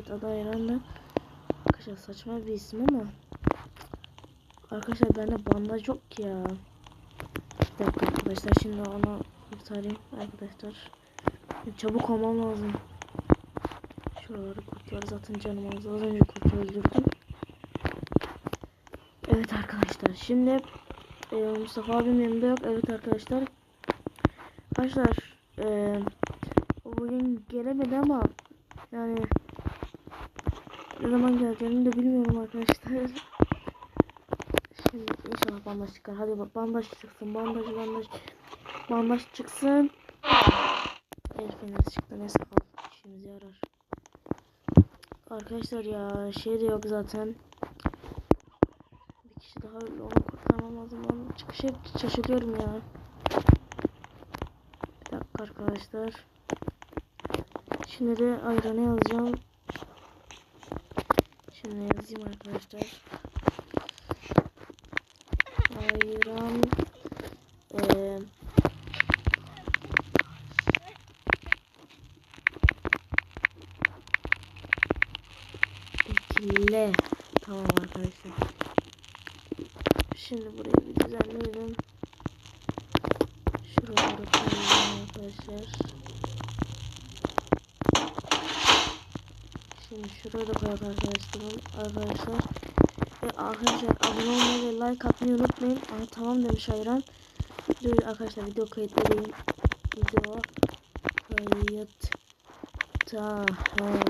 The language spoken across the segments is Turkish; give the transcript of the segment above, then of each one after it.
Evet adı Ayran'da. Arkadaşlar saçma bir isim ama. Arkadaşlar bende bandaj yok ki ya. Bir dakika arkadaşlar şimdi onu kurtarayım arkadaşlar. Çabuk olmam lazım. Şuraları kurtlar zaten canım az. Önce kurt öldürdüm. Evet arkadaşlar şimdi e, Mustafa abim yanımda yok. Evet arkadaşlar. Arkadaşlar e, bugün gelemedi ama yani ne zaman geleceğini de bilmiyorum arkadaşlar. Şimdi inşallah bandaj çıkar. Hadi bandaj çıksın. Bandaj bandaj. Bandaj çıksın. El feneri çıktı. Neyse al. İşimize yarar. Arkadaşlar ya şey de yok zaten. Bir kişi daha öldü. Onu kurtarmam lazım. Ben çıkışa şaşırıyorum ya. Bir dakika arkadaşlar. Şimdi de ayranı yazacağım. Şimdi yazayım arkadaşlar. Ayran eee ekle. Tamam arkadaşlar. Şimdi burayı bir düzenleyelim. Şuraları koyalım arkadaşlar. Şimdi şuraya da koyalım arkadaşlar. Arkadaşlar. Ve arkadaşlar abone olmayı ve like atmayı unutmayın. Aa, tamam demiş Ayran. Dur arkadaşlar video kayıtlarıyım. Video kayıt. Tamam.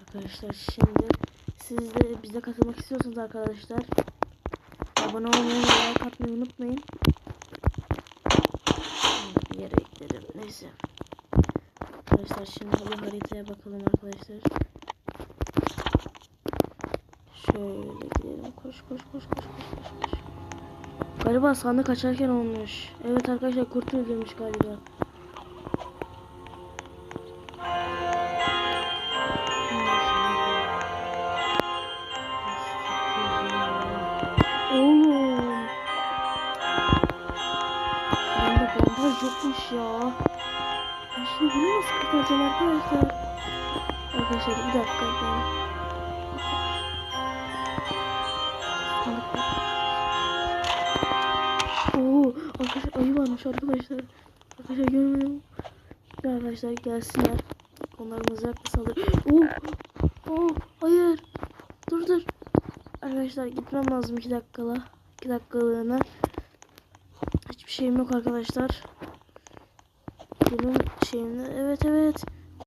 Arkadaşlar şimdi siz de bize katılmak istiyorsanız arkadaşlar abone olmayı ve like atmayı unutmayın. Yere ekledim. Neyse. Arkadaşlar şimdi bir haritaya bakalım arkadaşlar. Şöyle gidelim. Koş koş koş koş koş. koş. Galiba sandık açarken olmuş. Evet arkadaşlar kurt öldürmüş galiba. Oğlum. Bende bandaj yokmuş ya. Ben şimdi bunu nasıl kurtaracağım arkadaşlar? Arkadaşlar bir dakika ben. Oo, arkadaşlar ayı varmış arkadaşlar. Arkadaşlar. Bir arkadaşlar gelsinler. Onlar mızrakla saldır. Oo, oo, hayır. Dur dur. Arkadaşlar gitmem lazım 2 dakikala. 2 dakikalığına. Hiçbir şeyim yok arkadaşlar. Benim şeyimde evet evet.